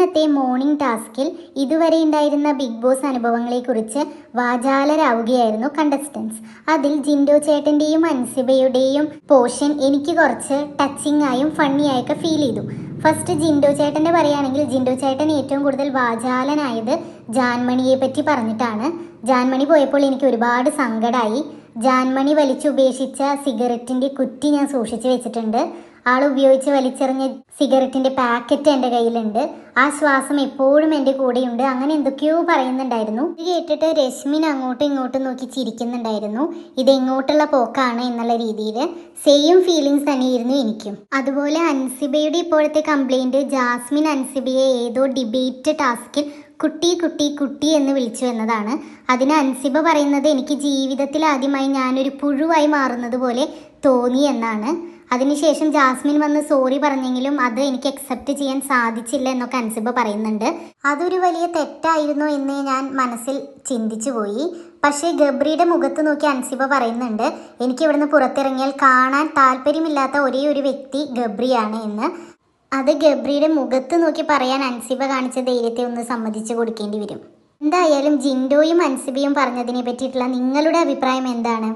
ഇന്നത്തെ മോർണിംഗ് ടാസ്കിൽ ഇതുവരെ ഉണ്ടായിരുന്ന ബിഗ് ബോസ് അനുഭവങ്ങളെക്കുറിച്ച് വാചാലരാവുകയായിരുന്നു കണ്ടസ്റ്റൻസ് അതിൽ ജിൻഡോ ചേട്ടന്റെയും അൻസിബയുടെയും പോർഷൻ എനിക്ക് കുറച്ച് ടച്ചിങ് ആയും ഫണ്ണി ആയൊക്കെ ഫീൽ ചെയ്തു. ഫസ്റ്റ് ജിൻഡോ ചേട്ടന്റെ പറയുകയാണെങ്കിൽ ജിൻഡോ ചേട്ടൻ ഏറ്റവും കൂടുതൽ വാചാലനായത് ജാൻമണിയെ പറ്റി പറഞ്ഞിട്ടാണ്. ജാൻമണി പോയപ്പോൾ എനിക്ക് ഒരുപാട് സങ്കടമായി ജാൻമണി വലിച്ചു ഉപേക്ഷിച്ച സിഗരറ്റിന്റെ കുറ്റി ഞാൻ സൂക്ഷിച്ചു വെച്ചിട്ടുണ്ട്. ആൾ ഉപയോഗിച്ച് വലിച്ചെറിഞ്ഞ സിഗരറ്റിന്റെ പാക്കറ്റ് എന്റെ കയ്യിലുണ്ട്. ആ ശ്വാസം എപ്പോഴും എന്റെ കൂടെയുണ്ട്. അങ്ങനെ എന്തൊക്കെയോ പറയുന്നുണ്ടായിരുന്നു. ഇത് കേട്ടിട്ട് രശ്മിൻ അങ്ങോട്ടും ഇങ്ങോട്ടും നോക്കി ചിരിക്കുന്നുണ്ടായിരുന്നു. ഇത് എങ്ങോട്ടുള്ള പോക്കാണ് എന്നുള്ള രീതിയിൽ. സെയിം ഫീലിങ്സ് തന്നെയായിരുന്നു എനിക്കും. അതുപോലെ അൻസിബയുടെ ഇപ്പോഴത്തെ കംപ്ലൈന്റ് ജാസ്മിൻ അൻസിബയെ ഏതോ ഡിബേറ്റ് ടാസ്കിൽ കുട്ടി കുട്ടി കുട്ടി എന്ന് വിളിച്ചു എന്നതാണ്. അതിന് അൻസിബ പറയുന്നത് എനിക്ക് ജീവിതത്തിൽ ആദ്യമായി ഞാനൊരു പുഴുവായി മാറുന്നത് പോലെ തോന്നി എന്നാണ്. അതിനുശേഷം ജാസ്മിൻ വന്ന് സോറി പറഞ്ഞെങ്കിലും അത് എനിക്ക് അക്സെപ്റ്റ് ചെയ്യാൻ സാധിച്ചില്ല എന്നൊക്കെ അൻസിബ പറയുന്നുണ്ട്. അതൊരു വലിയ തെറ്റായിരുന്നു എന്ന് ഞാൻ മനസ്സിൽ ചിന്തിച്ചു പോയി. പക്ഷേ ഗബ്രിയുടെ മുഖത്ത് നോക്കി അൻസിബ പറയുന്നുണ്ട് എനിക്ക് ഇവിടുന്ന് പുറത്തിറങ്ങിയാൽ കാണാൻ താല്പര്യമില്ലാത്ത ഒരേ ഒരു വ്യക്തി ഗബ്രിയാണ് എന്ന്. അത് ഗബ്രിയുടെ മുഖത്ത് നോക്കി പറയാൻ അൻസിബ കാണിച്ച ധൈര്യത്തെ ഒന്ന് സമ്മതിച്ചു കൊടുക്കേണ്ടി വരും. എന്തായാലും ജിൻഡോയും അൻസിബയും പറഞ്ഞതിനെ പറ്റിയിട്ടുള്ള നിങ്ങളുടെ അഭിപ്രായം എന്താണ്?